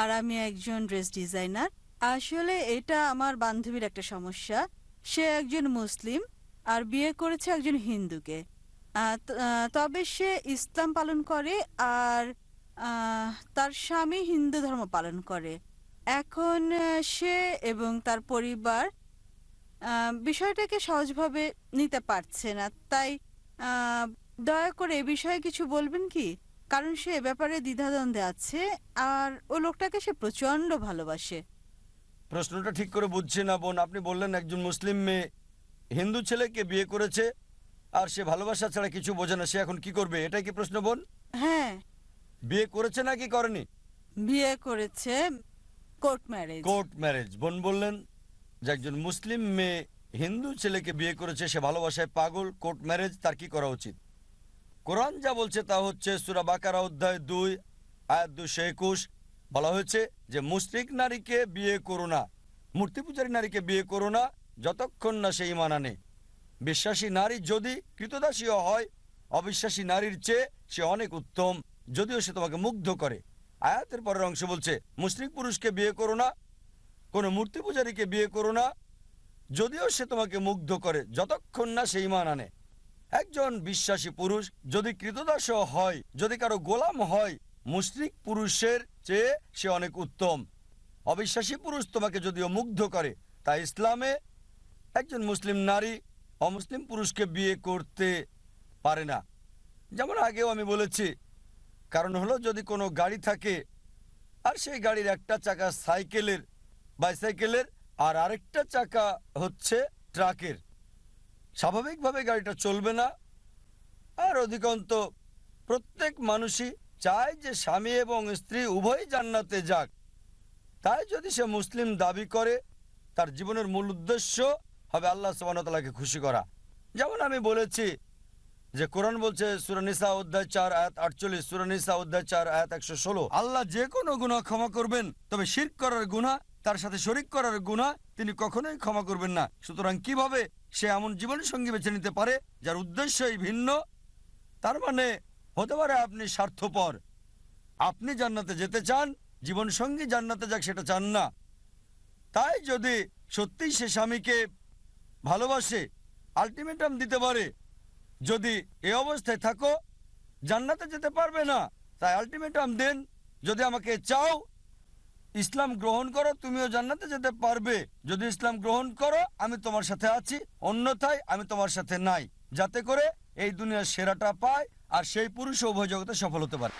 আর আমি একজন dress designer. আসলে এটা আমার বান্ধবীর একটা সমস্যা। সে একজন মুসলিম আর বিয়ে করেছে একজন হিন্দুকে। তবে সে ইসলাম পালন করে আর তার স্বামী হিন্দু ধর্ম পালন করে। এখন সে এবং তার পরিবার বিষয়টাকে সহজভাবে নিতে পারছে না। তাই দয়া করে এ বিষয়ে কিছু বলবেন কি? কারণ সে এ ব্যাপারে দ্বিধাদ্বন্দ্বে আছে আর ও লোকটাকে সে প্রচণ্ড ভালোবাসে। প্রশ্নটা ঠিক করে বুঝছি না বোন। আপনি বললেন একজন মুসলিম মেয়ে হিন্দু ছেলেকে বিয়ে করেছে আর সে ভালোবাসা ছাড়া কিছু বোঝে না। সে এখন কি করবে এটাই কি প্রশ্ন বোন? হ্যাঁ। বিয়ে করেছে নাকি করেনি? বিয়ে করেছে কোর্ট ম্যারেজ। Court marriage. বোন বললেন যে একজন মুসলিম মেয়ে হিন্দু ছেলেকে বিয়ে করেছে সে ভালোবাসায় পাগল কোর্ট ম্যারেজ তার কি করা উচিত? কোরআন যা বলছে তা হচ্ছে সুরা বাকারা অধ্যায় দুই, আয়াত দুশো একুশ। বলা হয়েছে যে মুসলিক নারীকে বিয়ে করো না, মূর্তি পূজারী নারীকে বিয়ে করো না, যতক্ষণ না সেই ইমান আনে। বিশ্বাসী নারী যদি কৃতদাসীও হয়, অবিশ্বাসী নারীর চেয়ে সে অনেক উত্তম, যদিও সে তোমাকে মুগ্ধ করে। আয়াতের পরের অংশ বলছে মুসলিক পুরুষকে বিয়ে করো না, কোনো মূর্তি পূজারীকে বিয়ে করো না, যদিও সে তোমাকে মুগ্ধ করে, যতক্ষণ না সেই মান আনে। একজন বিশ্বাসী পুরুষ যদি কৃতদাস হয়, যদি কারও গোলাম হয় মুসলিক পুরুষের চেয়ে সে অনেক উত্তম। অবিশ্বাসী পুরুষ তোমাকে যদিও মুগ্ধ করে তাই ইসলামে একজন মুসলিম নারী অমুসলিম পুরুষকে বিয়ে করতে পারে না। যেমন আগেও আমি বলেছি, কারণ হলো যদি কোনো গাড়ি থাকে, আর সেই গাড়ির একটা চাকা সাইকেলের, বাইসাইকেলের, আর আরেকটা চাকা হচ্ছে ট্রাকের। স্বাভাবিকভাবে গাড়িটা চলবে না। আর অধিকন্ত প্রত্যেক মানুষই চায় যে স্বামী এবং স্ত্রী উভয়ই জান্নাতে যাক। তাই যদি সে মুসলিম দাবি করে, তার জীবনের মূল উদ্দেশ্য হবে আল্লাহ সুবাহতালাকে খুশি করা। যেমন আমি বলেছি যে কোরআন বলছে সুরানিসা অধ্যায় চার, আয়াত আটচল্লিশ সুরানিসা অধ্যায় চার, আয়াত একশো ষোলো। আল্লাহ যে কোনো গুণা ক্ষমা করবেন, তবে শির করার গুণা তার সাথে শরিক করার গুণা তিনি কখনোই ক্ষমা করবেন না। সুতরাং কীভাবে সে এমন জীবন সঙ্গী বেছে নিতে পারে, যার উদ্দেশ্যই ভিন্ন, তার মানে হতে পারে আপনি স্বার্থপর। আপনি জান্নাতে যেতে চান, জীবন সঙ্গী জান্নাতে যাক সেটা চান না। তাই যদি সত্যিই সে স্বামীকে ভালোবাসে, আলটিমেটাম দিতে পারে, যদি এ অবস্থায় থাকো, জান্নাতে যেতে পারবে না, তাই আলটিমেটাম দেন, যদি আমাকে চাও ইসলাম গ্রহণ করো, তুমিও জান্নাতে যেতে পারবে। যদি ইসলাম গ্রহণ করো, আমি তোমার সাথে আছি, অন্যথায় আমি তোমার সাথে নাই। যাতে করে এই দুনিয়ার সেরাটা পায়, আর সেই পুরুষ উভয় জগতে সফল হতে পারে।